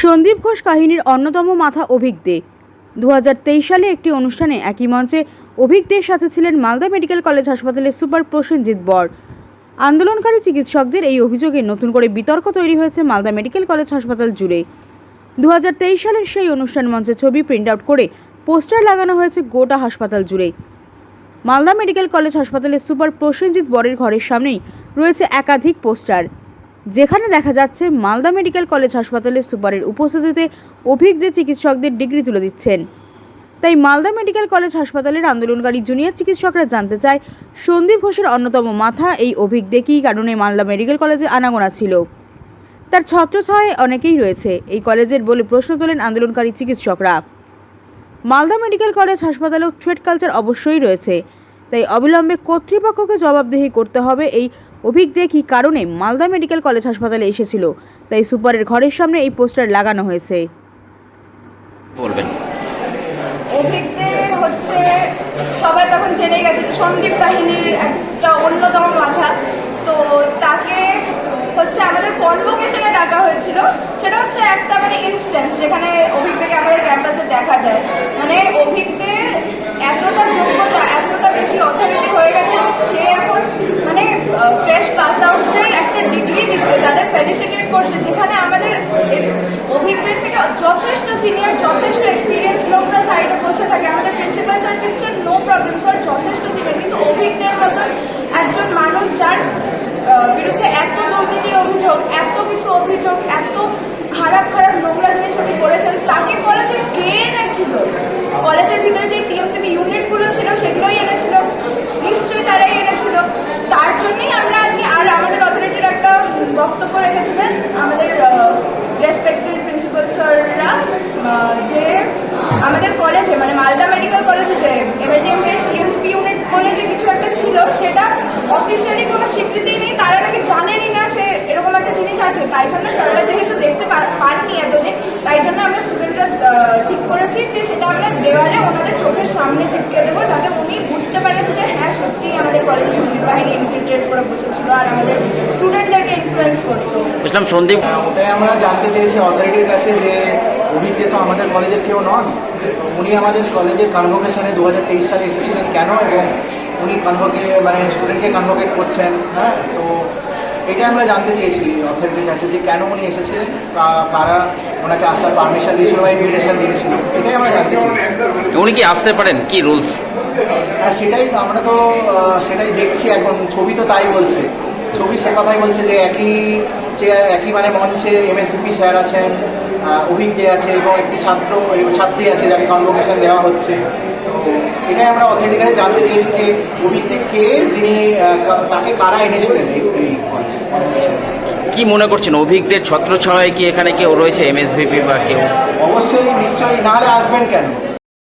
সন্দীপ ঘোষ কাহিনীর অন্যতম মাথা অভিক দে। দু সালে একটি অনুষ্ঠানে একই মঞ্চে অভিক সাথে ছিলেন মালদা মেডিকেল কলেজ হাসপাতালের সুপার প্রসেনজিৎ বর। আন্দোলনকারী চিকিৎসকদের এই অভিযোগে নতুন করে বিতর্ক তৈরি হয়েছে মালদা মেডিকেল কলেজ হাসপাতাল জুড়ে। দু হাজার তেইশ সালের সেই অনুষ্ঠান মঞ্চে ছবি প্রিন্ট আউট করে পোস্টার লাগানো হয়েছে গোটা হাসপাতাল জুড়ে। মালদা মেডিকেল কলেজ হাসপাতালের সুপার প্রসেনজিৎ বরের ঘরের সামনেই রয়েছে একাধিক পোস্টার। যেখানে দেখা যাচ্ছে মালদা মেডিকেল কলেজ হাসপাতালের সুপারের উপস্থিতিতে অভিজ্ঞ চিকিৎসকদের ডিগ্রি তুলে দিচ্ছেন। তাই মালদা মেডিকেল কলেজ হাসপাতালের আন্দোলনকারী জুনিয়র চিকিৎসকরা জানতে চায়, সন্দীপ ঘোষের অন্যতম মাথা এই অভিজ্ঞ কী কারণে মালদা মেডিকেল কলেজে আনাগোনা ছিল? তার ছত্রছায় অনেকেই রয়েছে, এই কলেজের বলে প্রশ্ন তোলেন আন্দোলনকারী চিকিৎসকরা। মালদা মেডিকেল কলেজ হাসপাতালেও থ্রেড কালচার অবশ্যই রয়েছে, তাই অবিলম্বে কর্তৃপক্ষকে জবাবদিহি করতে হবে এই অভিজ্ঞ কী কারণে মালদা মেডিকেল কলেজ হাসপাতালে এসেছিল? তাই সুপারের ঘরের সামনে এই পোস্টার লাগানো হয়েছে। বলবেন। অভিজ্ঞদের হচ্ছে সবাই তখন জেনে গেছে যে সন্দীপ বাহিনীর একটা অন্যতম মাথা। তো তাকে হচ্ছে আমাদের কনভোকেশনে ডাকা হয়েছিল। সেটা হচ্ছে একটা মানে ইনস্ট্যান্স যেখানে অভিজ্ঞকে আমাদের ক্যাম্পাসে দেখা যায় মানে অভিজ্ঞদের এতটা যোগ্যতা এতটা বেশি অথরিটি হয়ে গেছে যে সে এখন মানে ফ্রেশ পাস আউটসদের একটা ডিগ্রি দিচ্ছে তাদের ফেলিসিটেট করছে যেখানে আমাদের এ- অভিজ্ঞদের থেকে যথেষ্ট সিনিয়র যথেষ্ট এক্সপিরিয়েন্স লোকরা সাইডে বসে থাকে আমাদের প্রিন্সিপাল স্যার দিচ্ছেন নো প্রবলেম স্যার যথেষ্ট সিনিয়র কিন্তু অভিজ্ঞদের মতন একজন মানুষ যার বিরুদ্ধে এত দুর্নীতির অভিযোগ, এত কিছু অভিযোগ, এত খারাপ খারাপ নোংরা জিনিস উনি করেছেন, তাকে কলেজে কে এনেছিল? কলেজের ভিতরে যে টিএমসিবি ইউনিটগুলো ছিল, সেগুলোই এনেছিল। নিশ্চয়ই তারাই এনেছিল। তার জন্যই আমরা আজকে আর আমাদের অথরিটির একটা বক্তব্য রেখেছিলেন আমাদের রেসপেক্টেড প্রিন্সিপাল স্যাররা যে আমাদের কলেজে মানে মালদা মেডিকেল কলেজে যে এমার্জেন্সি টিএমসিপি ইউনিট বলে যে কিছু একটা ছিল সেটা অফিসিয়ালি কোনো স্বীকৃতি নেই তারা নাকি জানেনই না সে এরকম একটা জিনিস আছে। তাই জন্য স্যাররা যেহেতু দেখতে পার- পাননি এতদিন তাই জন্য আমরা স্টুডেন্টরা ঠিক করেছি যে সেটা আমরা দেওয়ালে ওনাদের চোখের সামনে চিপকে দেবো যাতে উনি বুঝতে পারেন যে হ্যাঁ সত্যিই আমাদের কলেজে সংগীত বাহিনী ইনফিল্ট্রেট করে বসেছিল আর আমাদের স্টুডেন্টদেরকে ইনফ্লুয়েন্স করতো। বুঝলাম সন্দীপ? হ্যাঁ, ওটাই আমরা জানতে চেয়েছি অথরিটির কাছে যে অভিজ্ঞ তো আমাদের কলেজের কেউ নন উনি আমাদের কলেজের কনভোকেশনে দু হাজার তেইশ সালে এসেছিলেন কেন এবং উনি কনভোকে মানে স্টুডেন্টকে কনভোকেট করছেন হ্যাঁ? তো এটা আমরা জানতে চেয়েছি অথরিটির কাছে যে কেন উনি এসেছিলেন কারা ওনাকে আসার পারমিশন দিয়েছিল বা ইনভিটেশন দিয়েছিল এটাই আমরা জানতে চেয়েছি। উনি কি আসতে পারেন? কি রুলস হ্যাঁ সেটাই আমরা তো সেটাই দেখছি এখন ছবি তো তাই বলছে। ছবি সে কথাই বলছে যে একই যে একই মানে মঞ্চে এম এমএসবিপি স্যার আছেন অভিজ্ঞ আছে এবং একটি ছাত্র ছাত্রী আছে যাকে কনভোকেশন দেওয়া হচ্ছে। তো এটাই আমরা অথেন্টিক্যালি জানতে চেয়েছি যে অভিজ্ঞে কে যিনি তাকে কারা এনেছিলেন এই। কি মনে করছেন? অভিজ্ঞদের ছত্রছায় কি এখানে কেউ রয়েছে এমএসভিপি বা কেউ? অবশ্যই নিশ্চয়ই নাহলে আসবেন কেন?